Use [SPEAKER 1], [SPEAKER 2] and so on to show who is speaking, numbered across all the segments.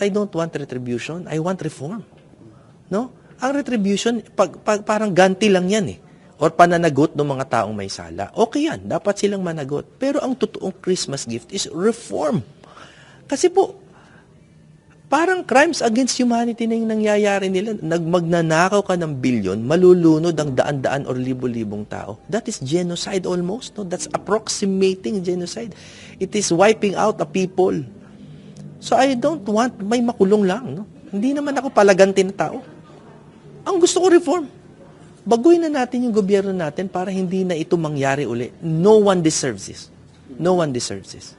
[SPEAKER 1] I don't want retribution. I want reform. No? Ang retribution, pag, pag- parang ganti lang yan eh. Or pananagot ng mga taong may sala. Okay yan, dapat silang managot. Pero ang totoong Christmas gift is reform. Kasi po, parang crimes against humanity na yung nangyayari nila. Nagmagnanakaw ka ng bilyon, malulunod ang daan-daan or libo-libong tao. That is genocide almost. No? That's approximating genocide. It is wiping out a people. So I don't want may makulong lang. No? Hindi naman ako palaganti na tao. Ang gusto ko reform. Baguhin na natin yung gobyerno natin para hindi na ito mangyari uli. No one deserves this. No one deserves this.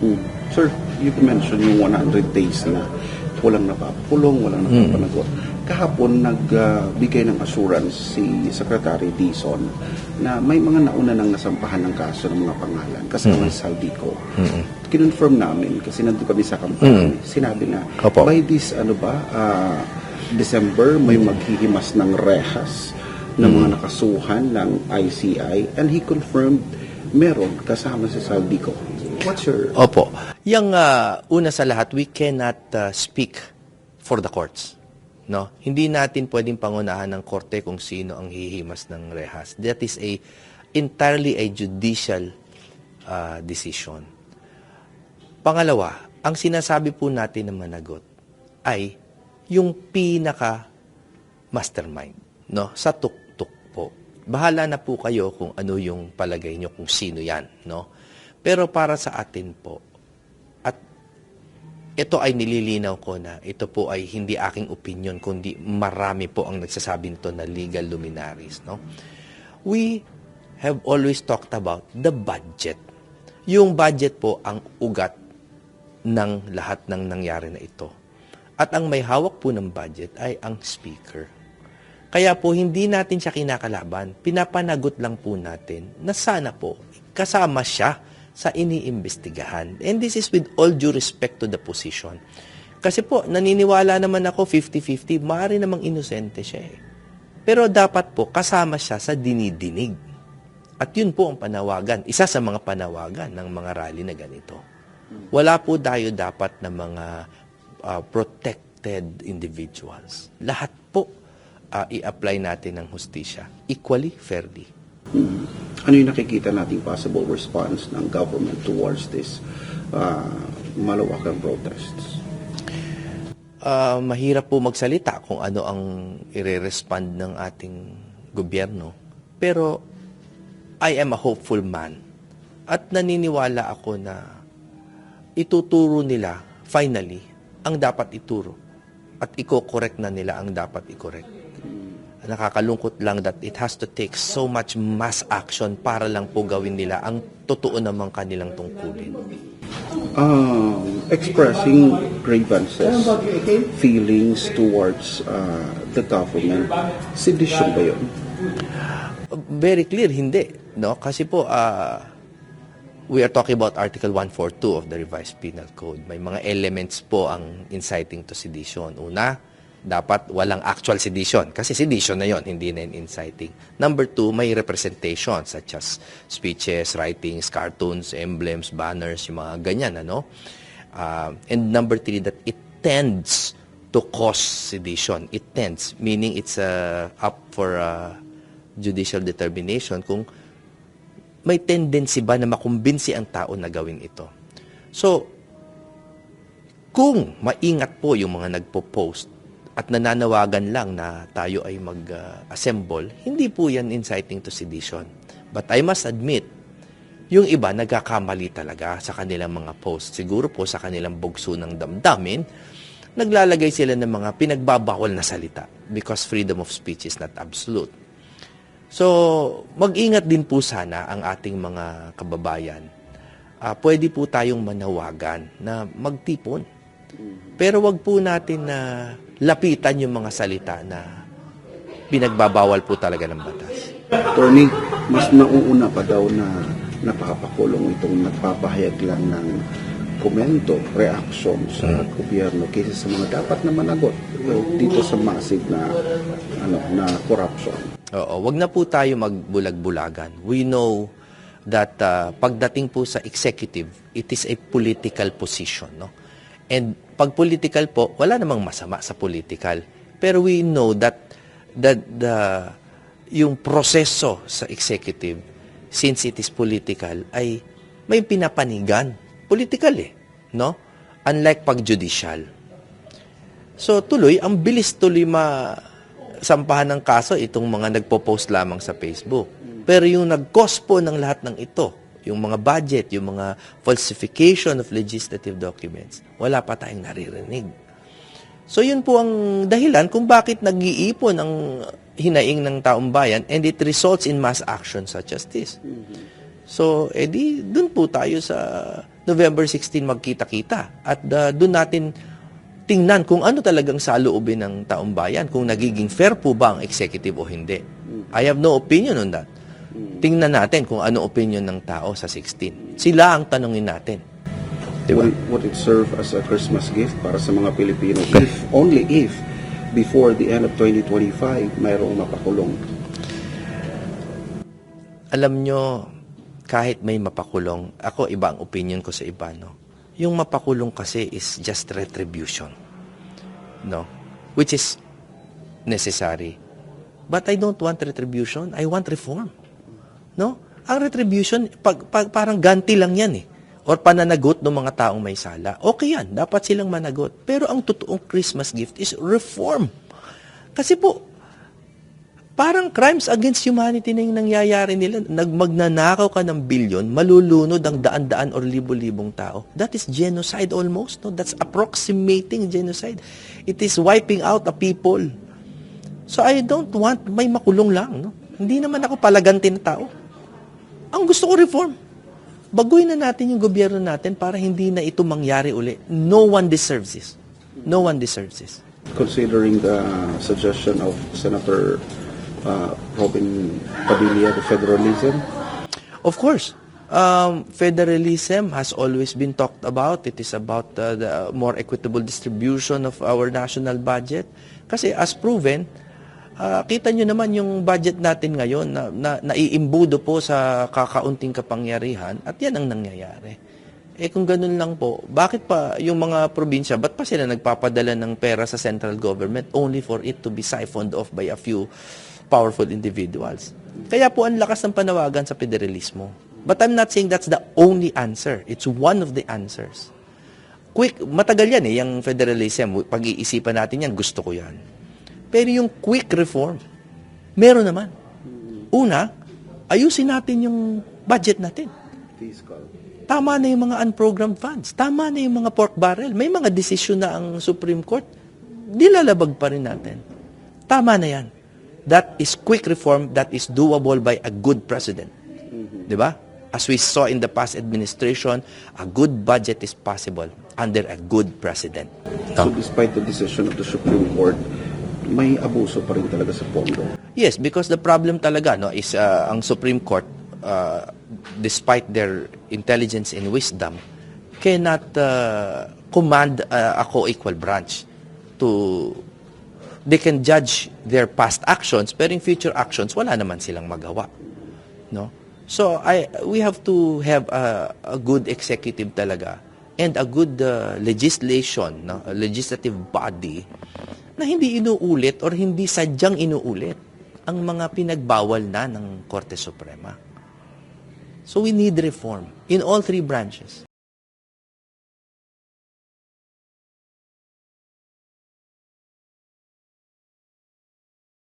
[SPEAKER 2] Mm. Sir, you mentioned yung 100 days na walang napakulong, walang napapanagot. Kahapon, nagbigay ng assurance si Secretary Dizon na may mga nauna nang nasampahan ng kaso ng mga pangalan kasama mm. Saldico. Kinonfirm namin kasi nandun kami sa kampanya. Sinabi na,
[SPEAKER 1] Opo.
[SPEAKER 2] by this, ano ba, ah, December, may maghihimas ng rehas ng mga nakasuhan ng ICI and he confirmed meron kasama si Saldico. What's your
[SPEAKER 1] Opo. Yung ah, una sa lahat, we cannot ah, speak for the courts. No? Hindi natin pwedeng pangunahan ng korte kung sino ang hihimas ng rehas. That is a entirely a judicial ah, decision. Pangalawa, ang sinasabi po natin na managot ay yung pinaka mastermind, no? Sa tuktok po. Bahala na po kayo kung ano yung palagay nyo kung sino 'yan, no? Pero para sa atin po at ito ay nililinaw ko na ito po ay hindi aking opinion kundi marami po ang nagsasabi nito na legal luminaries, no? We have always talked about the budget. Yung budget po ang ugat ng lahat ng nangyari na ito. At ang may hawak po ng budget ay ang speaker. Kaya po hindi natin siya kinakalaban, pinapanagot lang po natin na sana po kasama siya sa iniimbestigahan. And this is with all due respect to the position. Kasi po, naniniwala naman ako 50-50, maaari namang inosente siya eh. Pero dapat po kasama siya sa dinidinig. At yun po ang panawagan, isa sa mga panawagan ng mga rally na ganito. Wala po tayo dapat na mga uh, protected individuals. Lahat po uh, i-apply natin ng hustisya equally, fairly.
[SPEAKER 2] Ano yung nakikita nating possible response ng government towards this uh, malawakang protests?
[SPEAKER 1] Uh, mahirap po magsalita kung ano ang ire-respond ng ating gobyerno. Pero I am a hopeful man. At naniniwala ako na ituturo nila finally ang dapat ituro. At iko-correct na nila ang dapat i-correct. Nakakalungkot lang that it has to take so much mass action para lang po gawin nila ang totoo namang kanilang tungkulin.
[SPEAKER 2] Um, expressing grievances, feelings towards uh, the government, sedition ba yun?
[SPEAKER 1] Very clear, hindi. No? Kasi po, ah, we are talking about Article 142 of the Revised Penal Code. May mga elements po ang inciting to sedition. Una, dapat walang actual sedition. Kasi sedition na yon hindi na inciting. Number two, may representation such as speeches, writings, cartoons, emblems, banners, yung mga ganyan. Ano? Ah, and number three, that it tends to cause sedition. It tends, meaning it's uh, up for uh, judicial determination kung may tendency ba na makumbinsi ang tao na gawin ito. So, kung maingat po yung mga nagpo-post at nananawagan lang na tayo ay mag-assemble, hindi po yan inciting to sedition. But I must admit, yung iba nagkakamali talaga sa kanilang mga posts. Siguro po sa kanilang bugso ng damdamin, naglalagay sila ng mga pinagbabawal na salita because freedom of speech is not absolute. So, mag-ingat din po sana ang ating mga kababayan. Ah, pwede po tayong manawagan na magtipon. Pero wag po natin na lapitan yung mga salita na pinagbabawal po talaga ng batas.
[SPEAKER 2] Attorney, mas nauuna pa daw na napapakulong itong nagpapahayag lang ng komento, reaction sa gobyerno kaysa sa mga dapat na managot dito sa massive na ano na corruption.
[SPEAKER 1] Oo, wag na po tayo magbulag-bulagan. We know that ah, pagdating po sa executive, it is a political position, no? And pag political po, wala namang masama sa political. Pero we know that that the yung proseso sa executive since it is political ay may pinapanigan. Political eh, no? Unlike pag judicial. So tuloy, ang bilis tuloy ma sampahan ng kaso itong mga nagpo-post lamang sa Facebook. Pero yung nag-cause po ng lahat ng ito, yung mga budget, yung mga falsification of legislative documents, wala pa tayong naririnig. So yun po ang dahilan kung bakit nag-iipon ang hinaing ng taong bayan and it results in mass action such as this. So, edi, dun po tayo sa November 16 magkita-kita. At uh, dun natin tingnan kung ano talagang saloobin ng taong bayan, kung nagiging fair po ba ang executive o hindi. I have no opinion on that. Tingnan natin kung ano opinion ng tao sa 16. Sila ang tanungin natin. Diba?
[SPEAKER 2] Would, would it serve as a Christmas gift para sa mga Pilipino if, only if, before the end of 2025, mayroong mapakulong?
[SPEAKER 1] alam nyo, kahit may mapakulong, ako iba ang opinion ko sa iba, no? Yung mapakulong kasi is just retribution. No? Which is necessary. But I don't want retribution. I want reform. No? Ang retribution, pag, pag, parang ganti lang yan eh. Or pananagot ng mga taong may sala. Okay yan. Dapat silang managot. Pero ang totoong Christmas gift is reform. Kasi po, parang crimes against humanity na yung nangyayari nila. Nagmagnanakaw ka ng bilyon, malulunod ang daan-daan or libo-libong tao. That is genocide almost. No? That's approximating genocide. It is wiping out a people. So I don't want may makulong lang. No? Hindi naman ako palaganti na tao. Ang gusto ko reform. Baguhin na natin yung gobyerno natin para hindi na ito mangyari uli. No one deserves this. No one deserves this.
[SPEAKER 2] Considering the suggestion of Senator uh, Robin Padilla, the federalism,
[SPEAKER 1] Of course, um, federalism has always been talked about. It is about uh, the more equitable distribution of our national budget. Kasi as proven, ah, kita nyo naman yung budget natin ngayon na, na naiimbudo po sa kakaunting kapangyarihan at yan ang nangyayari. Eh kung ganun lang po, bakit pa yung mga probinsya, ba't pa sila nagpapadala ng pera sa central government only for it to be siphoned off by a few powerful individuals? Kaya po ang lakas ng panawagan sa federalismo. But I'm not saying that's the only answer. It's one of the answers. Quick, matagal yan eh, yung federalism. Pag-iisipan natin yan, gusto ko yan. Pero yung quick reform, meron naman. Una, ayusin natin yung budget natin.
[SPEAKER 2] fiscal.
[SPEAKER 1] Tama na yung mga unprogrammed funds. Tama na yung mga pork barrel. May mga desisyon na ang Supreme Court. Dilalabag pa rin natin. Tama na yan. That is quick reform that is doable by a good president. Di ba? As we saw in the past administration, a good budget is possible under a good president.
[SPEAKER 2] So despite the decision of the Supreme Court, may abuso pa rin talaga sa pondo.
[SPEAKER 1] Yes, because the problem talaga no is uh, ang Supreme Court uh, despite their intelligence and wisdom cannot uh, command uh, a co-equal branch to they can judge their past actions pero in future actions wala naman silang magawa no so i we have to have a, a good executive talaga and a good uh, legislation no a legislative body na hindi inuulit or hindi sadyang inuulit ang mga pinagbawal na ng Korte Suprema. So we need reform in all three branches.